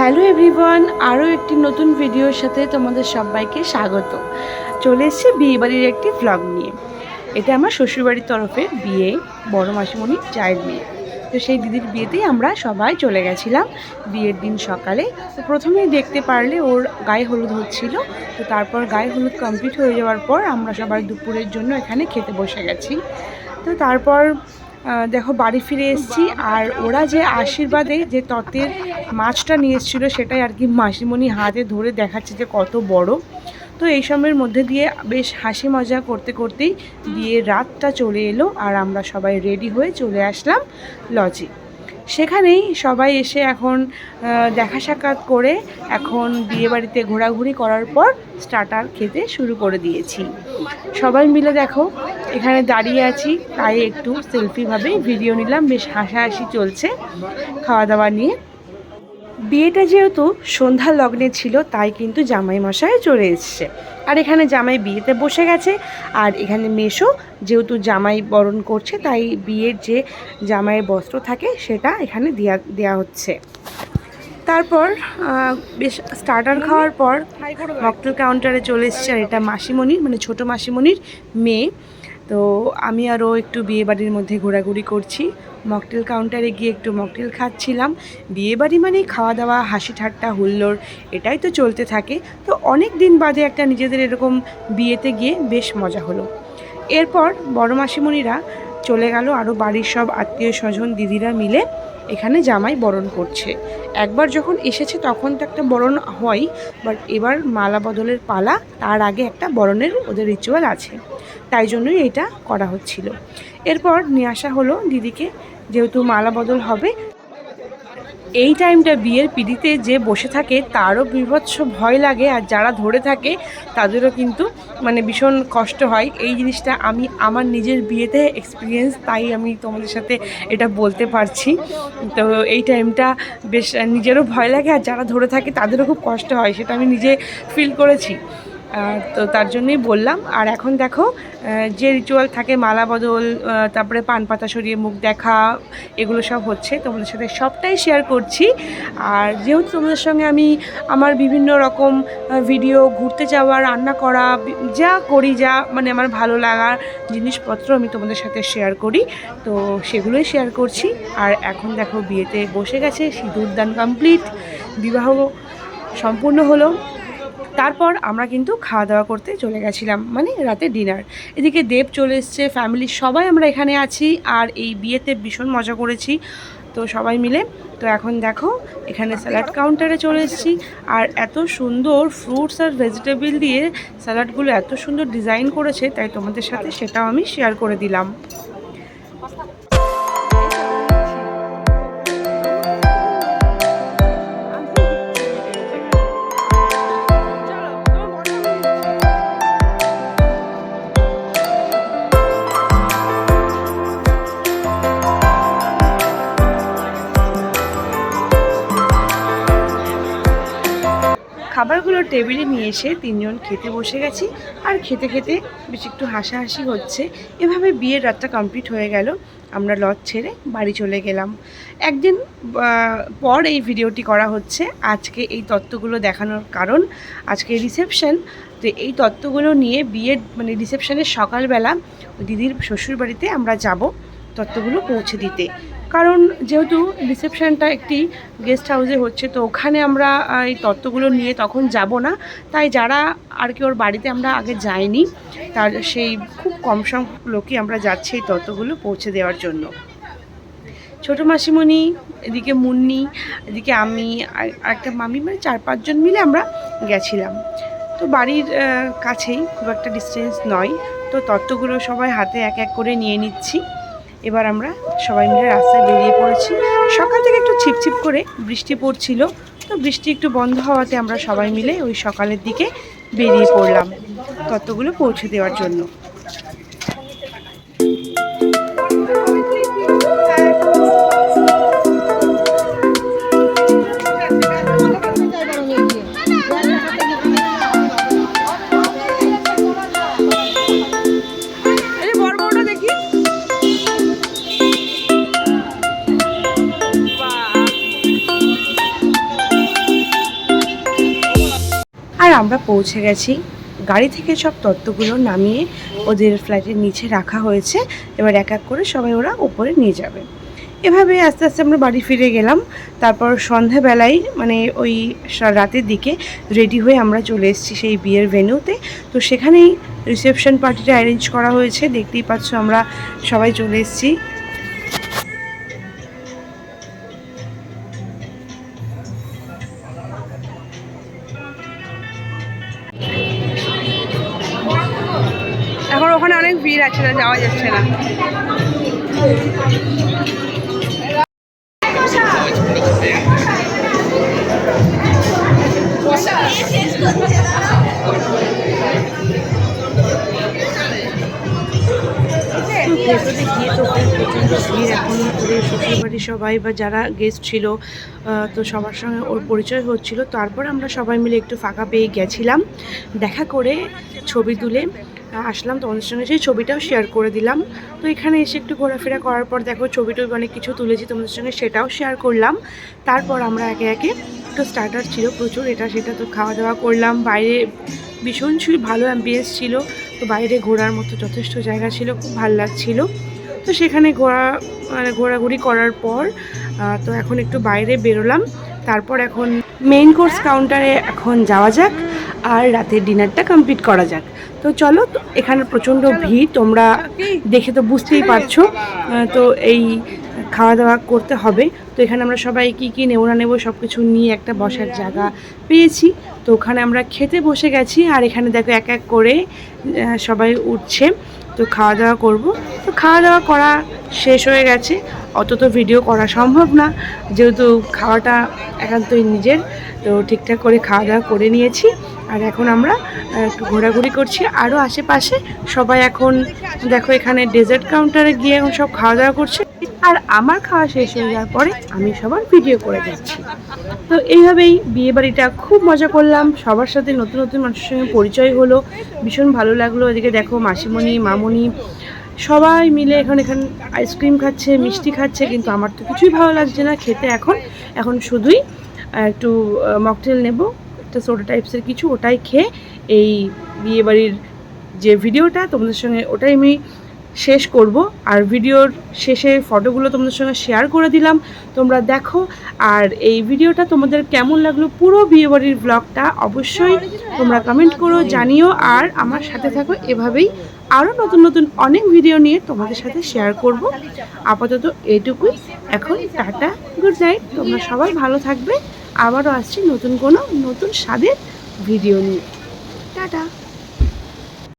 Hello everyone, আরও একটি নতুন ভিডিওর সাথে তোমাদের সবাইকে স্বাগত। চলে এসেছি বিয়েবাড়ির একটি ভ্লগ নিয়ে। এটা আমার শ্বশুরবাড়ির তরফে বিয়ে, বড় মাসিমণি চায়ের বিয়ে। তো সেই দিদির বিয়েতেই আমরা সবাই চলে গেছিলাম বিয়ের দিন সকালে। তো প্রথমেই দেখতে পারলে ওর গায়ে হলুদ হচ্ছিল। তো তারপর গায়ে হলুদ কমপ্লিট হয়ে যাওয়ার পর আমরা সবাই দুপুরের জন্য এখানে খেতে বসে গেছি। তো তারপর দেখো, বাড়ি ফিরে এসেছি। আর ওরা যে আশীর্বাদে যে তত্ত্বের মাছটা নিয়ে এসেছিল সেটাই আর কি মাসিমণি হাতে ধরে দেখাচ্ছে যে কত বড়। তো এই সময়ের মধ্যে দিয়ে বেশ হাসি মজা করতে করতেই বিয়ের রাতটা চলে এলো আর আমরা সবাই রেডি হয়ে চলে আসলাম লজে। সেখানেই সবাই এসে এখন দেখা সাক্ষাৎ করে এখন বিয়েবাড়িতে ঘোরাঘুরি করার পর স্টার্টার খেতে শুরু করে দিয়েছি। সবাই মিলে দেখো এখানে দাঁড়িয়ে আছি, তাই একটু সেলফিভাবে ভিডিও নিলাম। বেশ হাসাহাসি চলছে খাওয়া দাওয়া নিয়ে। বিয়েটা যেহেতু সন্ধ্যা লগ্নে ছিল, তাই কিন্তু জামাই মশাই চলে এসছে। আর এখানে জামাই বিয়েতে বসে গেছে, আর এখানে মেশো যেহেতু জামাই বরণ করছে, তাই বিয়ের যে জামাইয়ের বস্ত্র থাকে, সেটা এখানে দেয়া দেওয়া হচ্ছে। তারপর বেশ স্টার্টার খাওয়ার পর মকটেল কাউন্টারে চলে এসছে, আর এটা মাসিমণির মানে ছোট মাসিমণির মেয়ে। তো আমি আরও একটু বিয়েবাড়ির মধ্যে ঘোরাঘুরি করছি। মকটেল কাউন্টারে গিয়ে একটু মকটেল খাচ্ছিলাম। বিয়েবাড়ি মানেই খাওয়া দাওয়া, হাসি ঠাট্টা, হুল্লোড়, এটাই তো চলতে থাকে। তো অনেক দিন বাদে একটা নিজেদের এরকম বিয়েতে গিয়ে বেশ মজা হলো। এরপর বড় মাসিমণিরা চলে গেল আরও বাড়ির সব আত্মীয় স্বজন, দিদিরা মিলে এখানে জামাই বরণ করছে। একবার যখন এসেছে তখন তো একটা বরণ হয় বাট এবার মালা বদলের পালা, তার আগে একটা বরণের ওদের রিচুয়াল আছে। তাই জন্যই এটা করা হচ্ছিল। এরপর নিয়ে আসা হলো দিদিকে, যেহেতু মালা বদল হবে এই টাইমটা বিয়ের পিড়িতে যে বসে থাকে তারও বিভৎস ভয় লাগে আর যারা ধরে থাকে তাদেরও কিন্তু মানে ভীষণ কষ্ট হয়। এই জিনিসটা আমি আমার নিজের বিয়েতে এক্সপিরিয়েন্স তাই আমি তোমাদের সাথে এটা বলতে পারছি। তো এই টাইমটা বেশ নিজেরও ভয় লাগে আর যারা ধরে থাকে তাদেরও খুব কষ্ট হয়, সেটা আমি নিজে ফিল করেছি। তো তার জন্যই বললাম। আর এখন দেখো যে রিচুয়াল থাকে, মালা বদল তারপরে পান পাতা সরিয়ে মুখ দেখা, এগুলো সব হচ্ছে। তোমাদের সাথে সবটাই শেয়ার করছি। আর যেহেতু তোমাদের সঙ্গে আমি আমার বিভিন্ন রকম ভিডিও ঘুরতে যাওয়া, রান্না করা যা করি, যা মানে আমার ভালো লাগার জিনিসপত্র আমি তোমাদের সাথে শেয়ার করি, তো সেগুলোই শেয়ার করছি। আর এখন দেখো, বিয়েতে বসে গেছে সিঁদুর দান কমপ্লিট বিবাহ সম্পূর্ণ হলো। তারপর আমরা কিন্তু খাওয়া দাওয়া করতে চলে গেছিলাম মানে রাতে ডিনার এদিকে দেব চলে এসছে ফ্যামিলির সবাই আমরা এখানে আছি, আর এই বিয়েতে ভীষণ মজা করেছি, তো সবাই মিলে। তো এখন দেখো, এখানে স্যালাড কাউন্টারে চলে এসেছি, আর এত সুন্দর ফ্রুটস আর ভেজিটেবল দিয়ে স্যালাডগুলো এত সুন্দর ডিজাইন করেছে, তাই তোমাদের সাথে সেটাও আমি শেয়ার করে দিলাম। খাবারগুলো টেবিলে নিয়ে এসে তিনজন খেতে বসে গেছি। আর খেতে খেতে বেশ একটু হাসাহাসি হচ্ছে। এভাবে বিয়ের রাতটা কমপ্লিট হয়ে গেল। আমরা লজ ছেড়ে বাড়ি চলে গেলাম। একদিন পর এই ভিডিওটি করা হচ্ছে। আজকে এই তত্ত্বগুলো দেখানোর কারণ, আজকে রিসেপশন। তো এই তত্ত্বগুলো নিয়ে বিয়ের মানে রিসেপশনের সকালবেলা দিদির শ্বশুরবাড়িতে আমরা যাব তত্ত্বগুলো পৌঁছে দিতে। কারণ যেহেতু রিসেপশনটা একটি গেস্ট হাউসে হচ্ছে, তো ওখানে আমরা এই তত্ত্বগুলো নিয়ে তখন যাব না। তাই যারা আর কি ওর বাড়িতে আমরা আগে যাইনি, তার সেই খুব কম সংখ্যক লোকই আমরা যাচ্ছি এই তত্ত্বগুলো পৌঁছে দেওয়ার জন্য। ছোটো মাসিমণি, এদিকে মুন্নি, এদিকে আমি একটা মামি মানে চার পাঁচজন মিলে আমরা গেছিলাম। তো বাড়ির কাছেই খুব একটা ডিস্টেন্স নয়। তো তত্ত্বগুলো সবাই হাতে এক এক করে নিয়ে নিচ্ছি। এবার আমরা সবাই মিলে রাস্তায় বেরিয়ে পড়েছি। সকাল থেকে একটু ছিপছিপ করে বৃষ্টি পড়ছিল। তো বৃষ্টি একটু বন্ধ হওয়াতে আমরা সবাই মিলে ওই সকালের দিকে বেরিয়ে পড়লাম তত্ত্বগুলো পৌঁছে দেওয়ার জন্য। আমরা পৌঁছে গেছি। গাড়ি থেকে সব তত্ত্বগুলো নামিয়ে ওদের ফ্ল্যাটের নিচে রাখা হয়েছে। এবার এক এক করে সবাই ওরা ওপরে নিয়ে যাবে। এভাবে আস্তে আস্তে আমরা বাড়ি ফিরে গেলাম। তারপর সন্ধ্যাবেলায় মানে ওই রাতের দিকে রেডি হয়ে আমরা চলে এসেছি সেই বিয়ের ভেন্যুতে তো সেখানেই রিসেপশন পার্টিটা অ্যারেঞ্জ করা হয়েছে। দেখতেই পাচ্ছ আমরা সবাই চলে এসেছি। ওখানে অনেক ভিড় আছে না যাওয়া যাচ্ছে না। প্রচণ্ড ভিড় এখন ওদের শ্বশুরবাড়ির সবাই বা যারা গেস্ট ছিল তো সবার সঙ্গে ওর পরিচয় হচ্ছিল। তারপর আমরা সবাই মিলে একটু ফাঁকা পেয়ে গেছিলাম। দেখা করে ছবি তুলে আসলাম তোমাদের সঙ্গে, সেই ছবিটাও শেয়ার করে দিলাম। তো এখানে এসে একটু ঘোরাফেরা করার পর দেখো ছবি টবি অনেক কিছু তুলেছি তোমাদের সঙ্গে, সেটাও শেয়ার করলাম। তারপর আমরা একে একে একটু স্টার্টার ছিল প্রচুর, এটা সেটা তো খাওয়া দাওয়া করলাম। বাইরে ভীষণ ভালো অ্যাম্বিয়েন্স ছিল, তো বাইরে ঘোরার মতো যথেষ্ট জায়গা ছিল, খুব ভালো লাগছিল। তো সেখানে ঘোরা মানে ঘোরাঘুরি করার পর তো এখন একটু বাইরে বেরোলাম। তারপর এখন মেইন কোর্স কাউন্টারে এখন যাওয়া যাক। আর রাতের ডিনারটা কমপ্লিট করা যাক। তো চলো এখানে প্রচণ্ড ভিড় তোমরা দেখে তো বুঝতেই পারছ। তো এই খাওয়া দাওয়া করতে হবে। তো এখানে আমরা সবাই কী কী নেব না নেব সব কিছু নিয়ে একটা বসার জায়গা পেয়েছি। তো ওখানে আমরা খেতে বসে গেছি আর এখানে দেখো এক এক করে সবাই উঠছে। তো খাওয়া দাওয়া করব। তো খাওয়া দাওয়া করা শেষ হয়ে গেছে। অত তো ভিডিও করা সম্ভব না। যেহেতু খাওয়াটা একান্তই নিজের তো ঠিকঠাক করে খাওয়া দাওয়া করে নিয়েছি। আর এখন আমরা একটু ঘোরাঘুরি করছি। আরও আশেপাশে সবাই এখন, দেখো এখানে ডেজার্ট কাউন্টারে গিয়ে এখন সব খাওয়া দাওয়া করছে। আর আমার খাওয়া শেষ হয়ে যাওয়ার পরে আমি সবার ভিডিও করে যাচ্ছি। তো এইভাবেই বিয়ে বাড়িটা খুব মজা করলাম। সবার সাথে নতুন নতুন মানুষের সঙ্গে পরিচয় হলো। ভীষণ ভালো লাগল। এদিকে দেখো মাসিমণি, মামনি, সবাই মিলে এখন এখানে আইসক্রিম খাচ্ছে, মিষ্টি খাচ্ছে, কিন্তু আমার তো কিছুই ভালো লাগছে না। খেতে এখন এখন শুধুই একটু মকটেল নেব। একটা সোডা টাইপসের কিছু ওটাই খেয়ে এই বিয়েবাড়ির যে ভিডিওটা তোমাদের সঙ্গে ওটাই আমি শেষ করব। আর ভিডিওর শেষে ফটোগুলো তোমাদের সঙ্গে শেয়ার করে দিলাম। তোমরা দেখো আর এই ভিডিওটা তোমাদের কেমন লাগল পুরো বিয়েবাড়ির ব্লগটা অবশ্যই তোমরা কমেন্ট করো, জানিও আর আমার সাথে থাকো। এভাবেই আরও নতুন নতুন অনেক ভিডিও নিয়ে তোমাদের সাথে শেয়ার করব। আপাতত এইটুকুই এখন টাটা গুড নাইট তোমরা সবাই ভালো থাকবে। আবারও আসছি নতুন কোনো নতুন স্বাদের ভিডিও নিয়ে। টাটা।